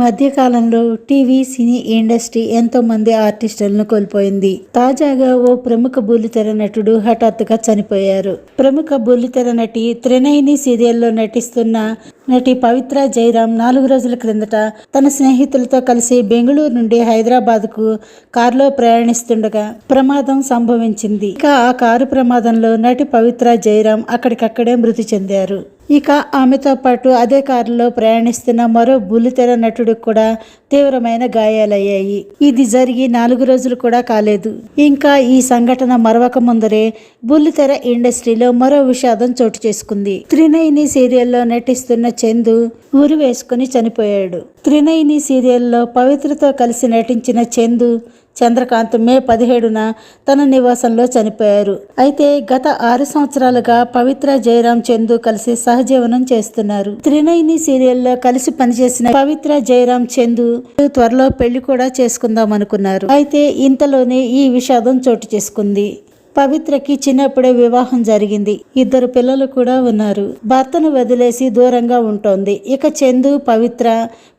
మధ్య కాలంలో TV cine industry ఎంతో మంది ఆర్టిస్టులను కోల్పోయింది. తాజాగా ఓ ప్రముఖ బుల్లితెర నటుడు హఠాత్తుగా చనిపోయారు. ప్రముఖ బుల్లితెర నటి త్రినయని సీరియల్లో నటిస్తున్న నటి పవిత్ర జయరాం నాలుగు రోజుల క్రిందట తన స్నేహితులతో కలిసి బెంగళూరు నుండి హైదరాబాద్కు కారులో ప్రయాణిస్తుండగా ప్రమాదం సంభవించింది. ఇక ఆ కారు ప్రమాదంలో నటి పవిత్ర జయరాం అక్కడికక్కడే మృతి చెందారు. ఇక ఆమెతో పాటు అదే కారులో ప్రయాణిస్తున్న మరో బుల్లితెర నటుడికి కూడా తీవ్రమైన గాయాలయ్యాయి. ఇది జరిగి నాలుగు రోజులు కూడా కాలేదు. ఇంకా ఈ సంఘటన మరవక ముందరే బుల్లితెర ఇండస్ట్రీలో మరో విషాదం చోటు చేసుకుంది. త్రినయిని సీరియల్లో నటిస్తున్న చందు ఊరి వేసుకుని చనిపోయాడు. త్రినయిని సీరియల్లో పవిత్రతో కలిసి నటించిన చందు చంద్రకాంత్ మే పదిహేడున తన నివాసంలో చనిపోయారు. అయితే గత ఆరు సంవత్సరాలుగా పవిత్ర జయరాం చందు కలిసి సహజీవనం చేస్తున్నారు. త్రినయిని సీరియల్లో కలిసి పనిచేసిన పవిత్ర జయరాం చందు త్వరలో పెళ్ళి కూడా చేసుకుందాం అనుకున్నారు. అయితే ఇంతలోనే ఈ విషాదం చోటు చేసుకుంది. పవిత్రకి చిన్నప్పుడే వివాహం జరిగింది. ఇద్దరు పిల్లలు కూడా ఉన్నారు. భర్తను వదిలేసి దూరంగా ఉంటోంది. ఇక చందు పవిత్ర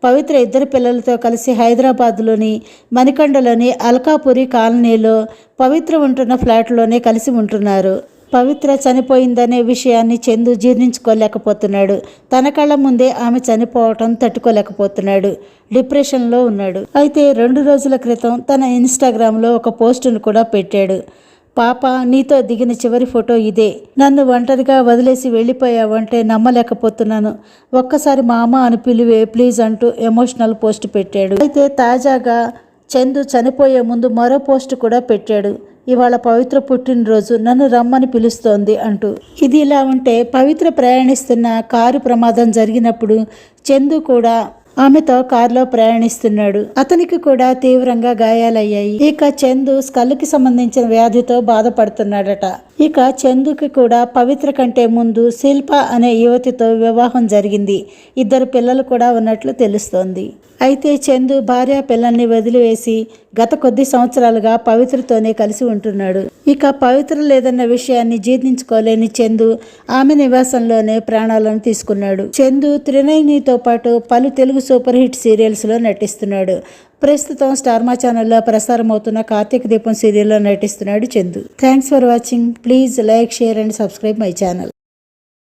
పవిత్ర ఇద్దరు పిల్లలతో కలిసి హైదరాబాద్లోని మణికండలోని అల్కాపురి కాలనీలో పవిత్ర ఉంటున్న ఫ్లాట్లోనే కలిసి ఉంటున్నారు. పవిత్ర చనిపోయిందనే విషయాన్ని చందు జీర్ణించుకోలేకపోతున్నాడు. తన కళ్ళ ముందే ఆమె చనిపోవటం తట్టుకోలేకపోతున్నాడు. డిప్రెషన్లో ఉన్నాడు. అయితే రెండు రోజుల క్రితం తన ఇన్స్టాగ్రామ్లో ఒక పోస్టును కూడా పెట్టాడు. పాప నీతో దిగిన చివరి ఫోటో ఇదే. నన్ను ఒంటరిగా వదిలేసి వెళ్ళిపోయావంటే నమ్మలేకపోతున్నాను. ఒక్కసారి మా అమ్మ అని పిలివే ప్లీజ్ అంటూ ఎమోషనల్ పోస్ట్ పెట్టాడు. అయితే తాజాగా చందు చనిపోయే ముందు మరో పోస్ట్ కూడా పెట్టాడు. ఇవాళ పవిత్ర పుట్టినరోజు నన్ను రమ్మని పిలుస్తోంది అంటూ. ఇది ఇలా ఉంటే పవిత్ర ప్రయాణిస్తున్న కారు ప్రమాదం జరిగినప్పుడు చందు కూడా ఆమెతో కారులో ప్రయాణిస్తున్నాడు. అతనికి కూడా తీవ్రంగా గాయాలయ్యాయి. ఇక చందు స్కల్కి సంబంధించిన వ్యాధితో బాధపడుతున్నాడట. ఇక చందుకి కూడా పవిత్ర కంటే ముందు శిల్ప అనే యువతితో వివాహం జరిగింది. ఇద్దరు పిల్లలు కూడా ఉన్నట్లు తెలుస్తోంది. అయితే చందు భార్య పిల్లల్ని వదిలివేసి గత కొద్ది సంవత్సరాలుగా పవిత్రతోనే కలిసి ఉంటున్నాడు. ఇక పవిత్ర లేదన్న విషయాన్ని జీర్ణించుకోలేని చందు ఆమె నివాసంలోనే ప్రాణాలను తీసుకున్నాడు. చందు త్రినయనితో పాటు పలు తెలుగు సూపర్ హిట్ సీరియల్స్లో నటిస్తున్నాడు. ప్రస్తుతం స్టార్మా ఛానల్లో ప్రసారం అవుతున్న కార్తీక దీపం సీరియల్లో నటిస్తున్నాడు Chandu. Thanks for watching please like share and subscribe my channel